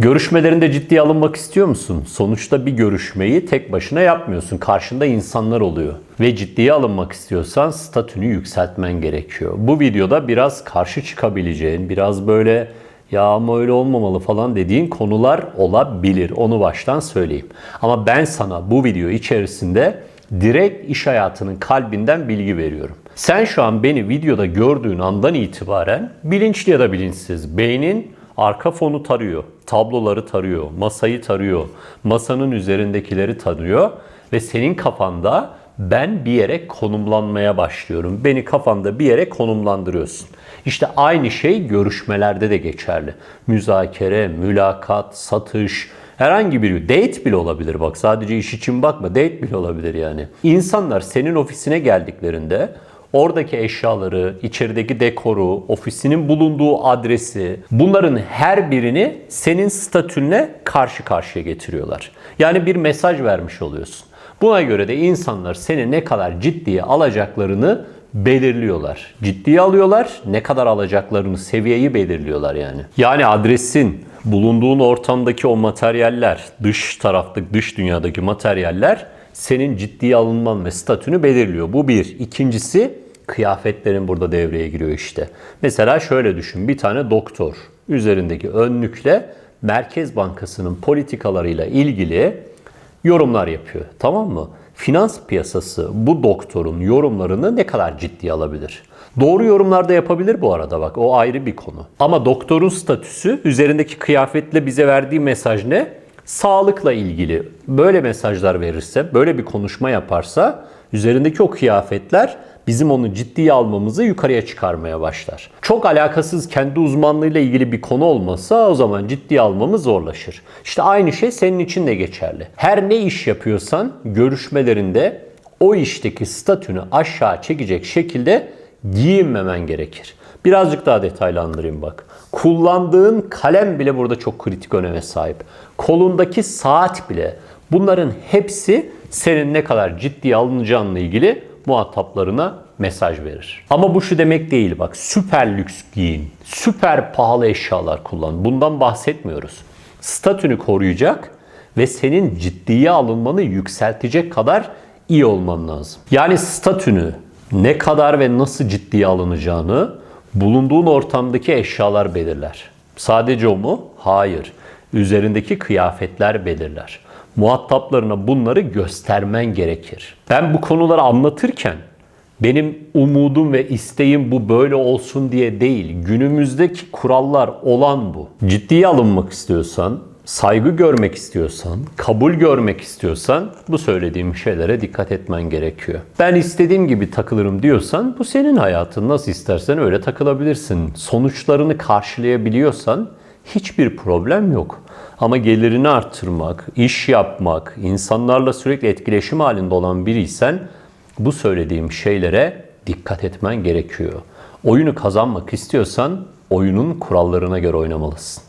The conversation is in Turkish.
Görüşmelerinde ciddiye alınmak istiyor musun? Sonuçta bir görüşmeyi tek başına yapmıyorsun. Karşında insanlar oluyor. Ve ciddiye alınmak istiyorsan statünü yükseltmen gerekiyor. Bu videoda biraz karşı çıkabileceğin, biraz böyle ya ama öyle olmamalı falan dediğin konular olabilir. Onu baştan söyleyeyim. Ama ben sana bu video içerisinde direkt iş hayatının kalbinden bilgi veriyorum. Sen şu an beni videoda gördüğün andan itibaren bilinçli ya da bilinçsiz beynin arka fonu tarıyor, tabloları tarıyor, masayı tarıyor, masanın üzerindekileri tarıyor ve senin kafanda ben bir yere konumlanmaya başlıyorum. Beni kafanda bir yere konumlandırıyorsun. İşte aynı şey görüşmelerde de geçerli. Müzakere, mülakat, satış, herhangi bir date bile olabilir bak sadece iş için bakma date bile olabilir yani. İnsanlar senin ofisine geldiklerinde oradaki eşyaları, içerideki dekoru, ofisinin bulunduğu adresi bunların her birini senin statünle karşı karşıya getiriyorlar. Yani bir mesaj vermiş oluyorsun. Buna göre de insanlar seni ne kadar ciddiye alacaklarını belirliyorlar. Ciddiye alıyorlar, ne kadar alacaklarını, seviyeyi belirliyorlar yani. Yani adresin, bulunduğun ortamdaki o materyaller, dış taraftaki, dış dünyadaki materyaller senin ciddiye alınman ve statünü belirliyor. Bu bir. İkincisi kıyafetlerin burada devreye giriyor işte. Mesela şöyle düşün. Bir tane doktor üzerindeki önlükle Merkez Bankası'nın politikalarıyla ilgili yorumlar yapıyor. Tamam mı? Finans piyasası bu doktorun yorumlarını ne kadar ciddiye alabilir? Doğru yorumlar da yapabilir bu arada bak o ayrı bir konu. Ama doktorun statüsü üzerindeki kıyafetle bize verdiği mesaj ne? Sağlıkla ilgili böyle mesajlar verirse, böyle bir konuşma yaparsa üzerindeki o kıyafetler bizim onu ciddiye almamızı yukarıya çıkarmaya başlar. Çok alakasız kendi uzmanlığıyla ilgili bir konu olmasa o zaman ciddiye almamız zorlaşır. İşte aynı şey senin için de geçerli. Her ne iş yapıyorsan görüşmelerinde o işteki statünü aşağı çekecek şekilde giyinmemen gerekir. Birazcık daha detaylandırayım bak. Kullandığın kalem bile burada çok kritik öneme sahip. Kolundaki saat bile bunların hepsi senin ne kadar ciddiye alınacağınla ilgili muhataplarına mesaj verir. Ama bu şu demek değil bak süper lüks giyin, süper pahalı eşyalar kullan. Bundan bahsetmiyoruz. Statünü koruyacak ve senin ciddiye alınmanı yükseltecek kadar iyi olman lazım. Yani statünü ne kadar ve nasıl ciddiye alınacağını bulunduğun ortamdaki eşyalar belirler. Sadece o mu? Hayır. Üzerindeki kıyafetler belirler. Muhataplarına bunları göstermen gerekir. Ben bu konuları anlatırken benim umudum ve isteğim bu böyle olsun diye değil. Günümüzdeki kurallar olan bu. Ciddiye alınmak istiyorsan, saygı görmek istiyorsan, kabul görmek istiyorsan bu söylediğim şeylere dikkat etmen gerekiyor. Ben istediğim gibi takılırım diyorsan bu senin hayatın. Nasıl istersen öyle takılabilirsin. Sonuçlarını karşılayabiliyorsan hiçbir problem yok. Ama gelirini arttırmak, iş yapmak, insanlarla sürekli etkileşim halinde olan biriysen bu söylediğim şeylere dikkat etmen gerekiyor. Oyunu kazanmak istiyorsan oyunun kurallarına göre oynamalısın.